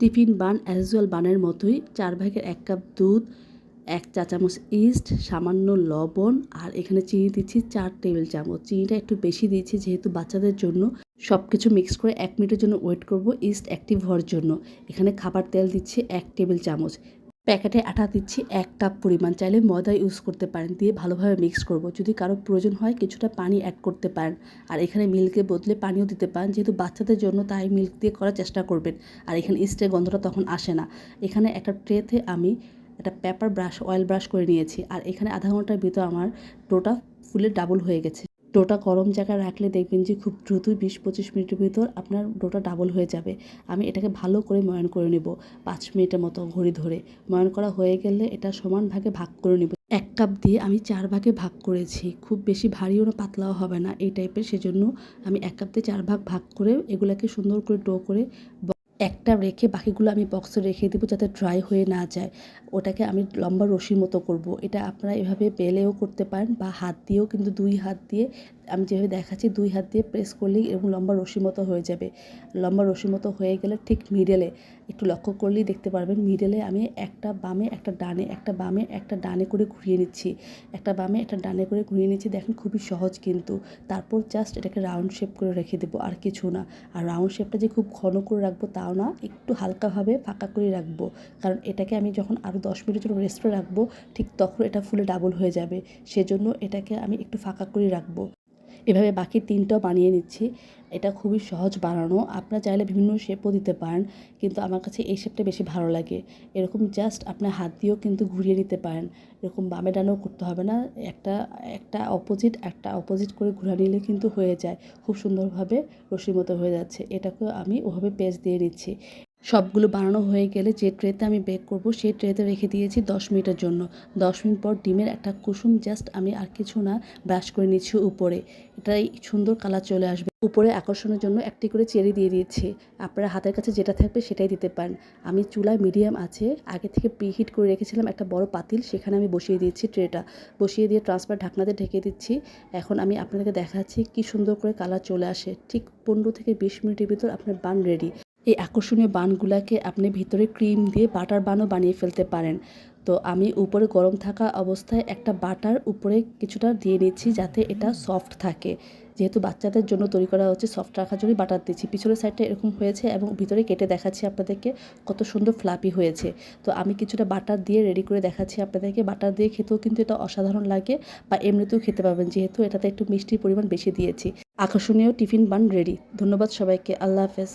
Tiffin বান as well বানের মতোই চার ভাগের এক কাপ দুধ, এক চা চামচ ইস্ট সামান্য লবণ, আর এখানে চিনি দিচ্ছি চার টেবিল চামচ। চিনিটা একটু বেশি দিয়েছি যেহেতু বাচ্চাদের জন্য। সব কিছু মিক্স করে এক মিনিটের জন্য ওয়েট করব ইস্ট অ্যাক্টিভ হওয়ার জন্য। এখানে খাবার তেল দিচ্ছি এক টেবিল চামচ। প্যাকেটে আটা দিচ্ছি, এক কাপ পরিমাণ। চাইলে ময়দা ইউজ করতে পারেন, দিয়ে ভালোভাবে মিক্স করব। যদি কারও প্রয়োজন হয়, কিছুটা পানি অ্যাড করতে পারেন। আর এখানে মিল্কের বদলে পানিও দিতে পারেন, যেহেতু বাচ্চাদের জন্য তাই মিল্ক দিয়ে করার চেষ্টা করবেন। আর এখানে ইস্টের গন্ধটা তখন আসে না। এখানে একটা ট্রেতে আমি একটা পেপার ব্রাশ অয়েল ব্রাশ করে নিয়েছি। আর এখানে আধা ঘণ্টার ভিতর আমার ডোটা ফুলে ডাবল হয়ে গেছে। ডোটা গরম জায়গায় রাখলে দেখবেন যে খুব দ্রুতই বিশ পঁচিশ মিনিটের ভিতর আপনার ডোটা ডাবল হয়ে যাবে। আমি এটাকে ভালো করে ময়ন করে নেব পাঁচ মিনিটের মতো ঘড়ি ধরে। ময়ন করা হয়ে গেলে এটা সমান ভাগে ভাগ করে নেব। এক কাপ দিয়ে আমি চার ভাগে ভাগ করেছি। খুব বেশি ভারীও না, পাতলাও হবে না এই টাইপের সেজন্য আমি এক কাপ দিয়ে চার ভাগ ভাগ করে এগুলাকে সুন্দর করে ডো করে একটা রেখে বাকিগুলো আমি বক্সে রেখে দেবো যাতে ড্রাই হয়ে না যায়। ওটাকে আমি লম্বা রশির মতো করব। এটা আপনারা এভাবে বেলেও করতে পারেন বা হাত দিয়েও কিন্তু দুই হাত দিয়ে আমি যেভাবে দেখাচ্ছি দুই হাত দিয়ে প্রেস করলেই এরকম লম্বা রশির মতো হয়ে যাবে। লম্বা রশির মতো হয়ে গেলে ঠিক মিডেলে একটু লক্ষ্য করলেই দেখতে পারবেন মিডেলে আমি একটা বামে, একটা ডানে, একটা বামে, একটা ডানে করে ঘুরিয়ে নিচ্ছি। একটা বামে, একটা ডানে করে ঘুরিয়ে নিচ্ছি দেখেন খুবই সহজ কিন্তু। তারপর জাস্ট এটাকে রাউন্ড শেপ করে রেখে দেবো আর কিছু না। আর রাউন্ড শেপটা যে খুব ঘন করে রাখব তাও না, একটু হালকাভাবে ফাঁকা করে রাখব। কারণ এটাকে আমি যখন আরও দশ মিনিটের জন্য রেস্টে রাখব, ঠিক তখন এটা ফুলে ডাবল হয়ে যাবে। সেজন্য এটাকে আমি একটু ফাঁকা করে রাখব। এভাবে বাকি তিনটাও বানিয়ে নিচ্ছি। এটা খুবই সহজ বানানো। আপনারা চাইলে বিভিন্ন শেপও দিতে পারেন, কিন্তু আমার কাছে এই শেপটা বেশি ভালো লাগে। এরকম জাস্ট আপনার হাত দিয়েও কিন্তু ঘুরিয়ে নিতে পারেন। এরকম বামে ডানেও করতে হবে না। একটা একটা অপোজিট একটা অপোজিট করে ঘুরা নিলে কিন্তু হয়ে যায়। খুব সুন্দরভাবে রশির মতো হয়ে যাচ্ছে। এটাকেও আমি ওভাবে পেঁচ দিয়ে নিচ্ছি। সবগুলো বানানো হয়ে গেলে যে ট্রেতে আমি বেক করব, সেই ট্রেতে রেখে দিয়েছি দশ মিনিটের জন্য। দশ মিনিট পর ডিমের একটা কুসুম জাস্ট আমি আর কিছু না ব্রাশ করে নিচ্ছি উপরে। এটাই সুন্দর কালার চলে আসবে। উপরে আকর্ষণের জন্য একটি করে চেরি দিয়ে দিয়েছি। আপনারা হাতের কাছে যেটা থাকবে সেটাই দিতে পারেন। আমি চুলায় মিডিয়াম আছে, আগে থেকে প্রিহিট করে রেখেছিলাম একটা বড় পাতিল, সেখানে আমি বসিয়ে দিয়েছি ট্রেটা। বসিয়ে দিয়ে ট্রান্সফার ঢাকনাতে ঢেকে দিচ্ছি। এখন আমি আপনাদেরকে দেখাচ্ছি কি সুন্দর করে কালার চলে আসে। ঠিক পনেরো থেকে বিশ মিনিটের ভিতর আপনার বান রেডি এই আকর্ষণীয় বানগুলাকে আপনি ভিতরে ক্রিম দিয়ে বাটার বানও বানিয়ে ফেলতে পারেন। তো আমি উপরে গরম থাকা অবস্থায় একটা বাটার উপরে কিছুটা দিয়ে নিচ্ছি যাতে এটা সফট থাকে। যেহেতু বাচ্চাদের জন্য তৈরি করা হচ্ছে সফট রাখার জন্যই বাটার দিচ্ছি। পিছনের সাইডটা এরকম হয়েছে এবং ভিতরে কেটে দেখাচ্ছি আপনাদেরকে কত সুন্দর ফ্লাপি হয়েছে। তো আমি কিছুটা বাটার দিয়ে রেডি করে দেখাচ্ছি আপনাদেরকে। বাটার দিয়ে খেতেও কিন্তু এটা অসাধারণ লাগে বা এমনিতেও খেতে পাবেন, যেহেতু এটাতে একটু মিষ্টির পরিমাণ বেশি দিয়েছি। আকর্ষণীয় টিফিন বান রেডি। ধন্যবাদ সবাইকে। আল্লাহ হাফেজ।